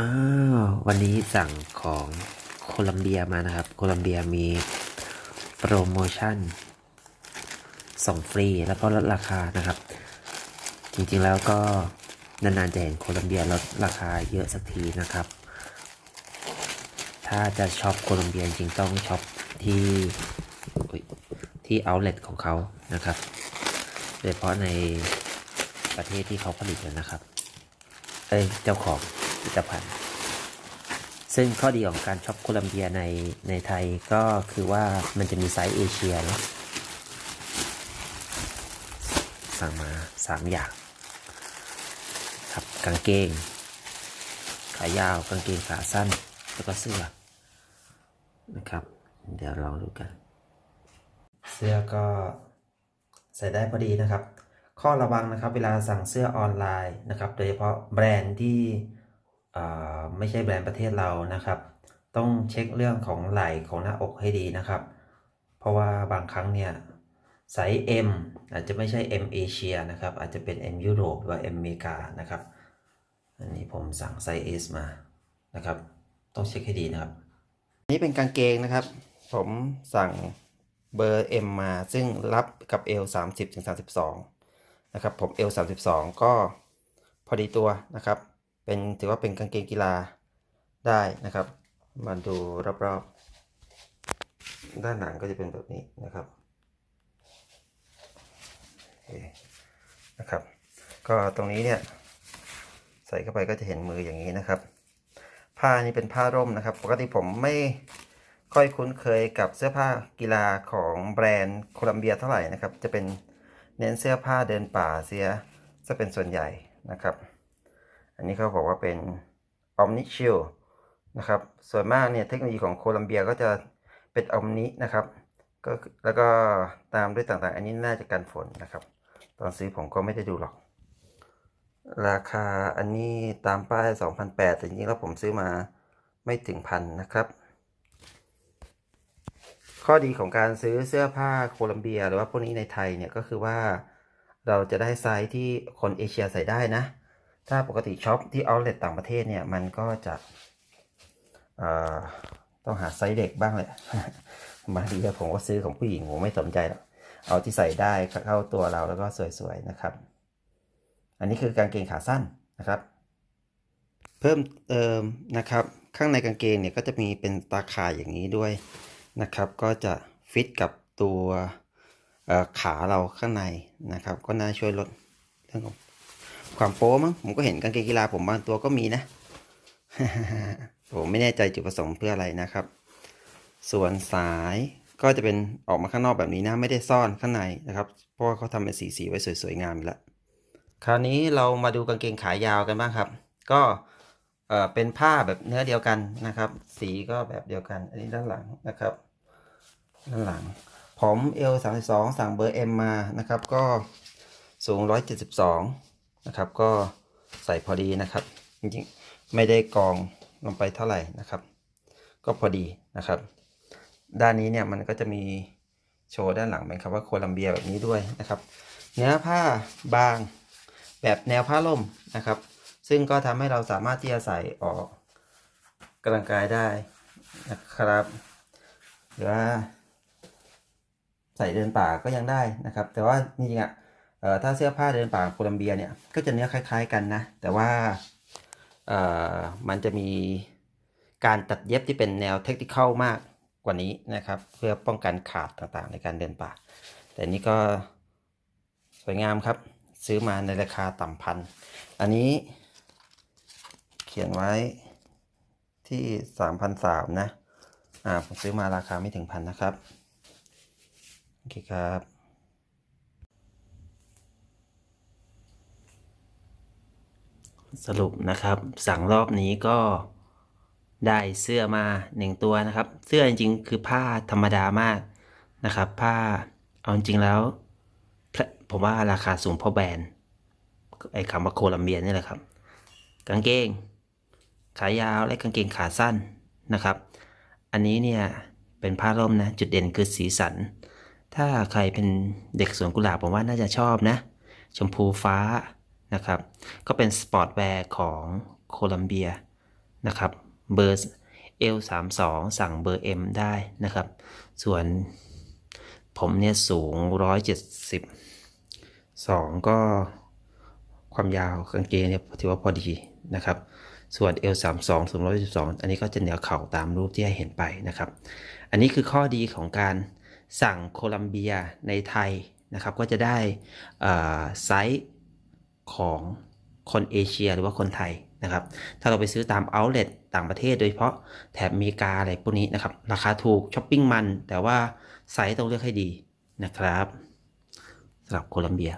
อ้าววันนี้สั่งของโคลัมเบียมานะครับ โคลัมเบียมีโปรโมชั่น ส่งฟรีแล้วก็ลดราคานะครับ จริงๆแล้วก็นานๆจะเห็นโคลัมเบียลดราคาเยอะสักทีนะครับ ถ้าจะช็อปโคลัมเบียจริงต้องช็อปที่ที่เอาเล t ของเขานะครับโดยเฉพาะในประเทศที่เขาผลิตนะครับ เอ้ย เจ้าของ ผลิตภัณฑ์ ซึ่งข้อดีของการช็อปโคลัมเบียในในไทยก็คือว่ามันจะมีไซส์เอเชียเนะสั่งมาสามอย่างครับกางเกง ขายาวกางเกงขาสั้น แล้วก็เสื้อนะครับ เดี๋ยวลองดูกัน เสื้อก็ใส่ได้พอดีนะครับ ข้อระวังนะครับเวลาสั่งเสื้อออนไลน์นะครับ โดยเฉพาะแบรนด์ที่ ไม่ใช่แบรนด์ประเทศเรานะครับ ต้องเช็คเรื่องของไหล่ของหน้าอกให้ดีนะครับ เพราะว่าบางครั้งเนี่ยไซส์ M อาจจะไม่ใช่ M เอเชียนะครับ อาจจะเป็น M ยุโรปหรือ M อเมริกานะครับ อันนี้ผมสั่งไซส์ S มานะครับ ต้องเช็คให้ดีนะครับ นี่เป็นกางเกงนะครับ ผมสั่งเบอร์ M มาซึ่งรับกับ L 30ถึง32 นะครับ ผม L 32 ก็พอดีตัวนะครับ เป็นถือว่าเป็นกางเกงกีฬาได้นะครับ มาดูรอบๆ ด้านหลังก็จะเป็นแบบนี้นะครับนะครับ ก็ตรงนี้เนี่ยใส่เข้าไปก็จะเห็นมืออย่างนี้นะครับ ผ้านี่เป็นผ้าร่มนะครับ ปกติผมไม่ค่อยคุ้นเคยกับเสื้อผ้ากีฬาของแบรนด์โคลัมเบียเท่าไหร่นะครับ จะเป็นเน้นเสื้อผ้าเดินป่าเสียจะเป็นส่วนใหญ่นะครับ อันนี้เขาบอกว่าเป็น Omni Shield นะครับ ส่วนมากเนี่ยเทคโนโลยีของโคลัมเบียก็จะเป็น Omni นะครับก็แล้วก็ตามด้วยต่างๆ อันนี้น่าจะกันฝนนะครับ ตอนซื้อผมก็ไม่ได้ดูหรอก ราคาอันนี้ตามป้าย 2,800แต่จริงๆแล้วผมซื้อมาไม่ถึงพันนะครับ ข้อดีของการซื้อเสื้อผ้าโคลัมเบีย หรือว่าพวกนี้ในไทยเนี่ยก็คือว่าเราจะได้ไซส์ที่คนเอเชียใส่ได้นะ ถ้าปกติช็อปที่ outlet ต่างประเทศเนี่ย มันก็จะต้องหาไซส์เด็กบ้างแหละบางทีผมก็ซื้อของผู้หญิงผมไม่สนใจหรอกเอาที่ใส่ได้เข้าตัวเราแล้วก็สวยๆนะครับ อันนี้คือกางเกงขาสั้นนะครับ เพิ่มเติมนะครับ ข้างในกางเกงเนี่ยก็จะมีเป็นตาข่ายอย่างนี้ด้วยนะครับ ก็จะฟิตกับตัวขาเราข้างในนะครับ ก็น่าช่วยลดเรื่องของ ความโป๊มั้งผมก็เห็นกางเกงกีฬาผมบางตัวก็มีนะ ผมไม่แน่ใจจุดประสงค์เพื่ออะไรนะครับ ส่วนสายก็จะเป็นออกมาข้างนอกแบบนี้นะ ไม่ได้ซ่อนข้างในนะครับ เพราะว่าเขาทำเป็นสีๆไว้สวยๆงามอยู่แล้วคราวนี้เรามาดูกางเกงขายาวกันบ้างครับ ก็เออเป็นผ้าแบบเนื้อเดียวกันนะครับ สีก็แบบเดียวกัน อันนี้ด้านหลังนะครับ ด้านหลัง ผมเอลสามสสองสั่งเบอร์เอ็มมานะครับ ก็สูงร้อยเจ็ดสิบสอง นะครับ ก็ใส่พอดีนะครับ จริงๆ ไม่ได้กองลงไปเท่าไหร่นะครับ ก็พอดีนะครับ ด้านนี้เนี่ยมันก็จะมีโชว์ด้านหลังเป็นคำว่าโคลัมเบียแบบนี้ด้วยนะครับ เนื้อผ้าบางแบบแนวผ้าล่มนะครับ ซึ่งก็ทำให้เราสามารถที่จะใส่ออกกำลังกายได้นะครับ หรือว่าใส่เดินป่าก็ยังได้นะครับ แต่ว่าจริงๆอะ ถ้าเสื้อผ้าเดินป่าโคลัมเบียเนี่ยก็จะเนื้อคล้าย ๆกันนะ แต่ว่ามันจะมีการตัดเย็บที่เป็นแนวเทคนิคมากกว่านี้นะครับ เพื่อป้องกันขาดต่างๆในการเดินป่า แต่นี่ก็สวยงามครับ ซื้อมาในราคาต่ำพัน อันนี้เขียนไว้ที่สามพันสามนะ อ่า ผมซื้อมาราคาไม่ถึงพันนะครับ โอเคครับ สรุปนะครับ สั่งรอบนี้ก็ได้เสื้อมาหนึ่งตัวนะครับ เสื้อจริงๆ คือผ้าธรรมดามากนะครับ ผ้าเอาจริงๆแล้ว ผมว่าราคาสูงเพราะแบรนด์ไอ้คำว่าโคลัมเบียนี่แหละครับ กางเกง ขายาวและกางเกงขาสั้นนะครับ อันนี้เนี่ยเป็นผ้าร่มนะ จุดเด่นคือสีสัน ถ้าใครเป็นเด็กสวนกุหลาบผมว่าน่าจะชอบนะ ชมพูฟ้า นะครับ ก็เป็นสปอร์ตแวร์ของโคลัมเบียนะครับ เบอร์ L32 สั่งเบอร์ M ได้นะครับ ส่วนผมเนี่ยสูง 172 ก็ความยาวกางเกงเนี่ยถือว่าพอดีนะครับ ส่วน L32 สูง112 อันนี้ก็จะเหนือเข่าตามรูปที่ให้เห็นไปนะครับ อันนี้คือข้อดีของการสั่งโคลัมเบียในไทยนะครับ ก็จะได้ไซส์ ของคนเอเชียหรือว่าคนไทยนะครับ ถ้าเราไปซื้อตามเอาท์เล็ต่างประเทศโดยเฉพาะแถบอเมริกาอะไรพวกนี้นะครับ ราคาถูกช้อปปิ้งมัน แต่ว่าไซส์ต้องเลือกให้ดีนะครับสำหรับโคลัมเบีย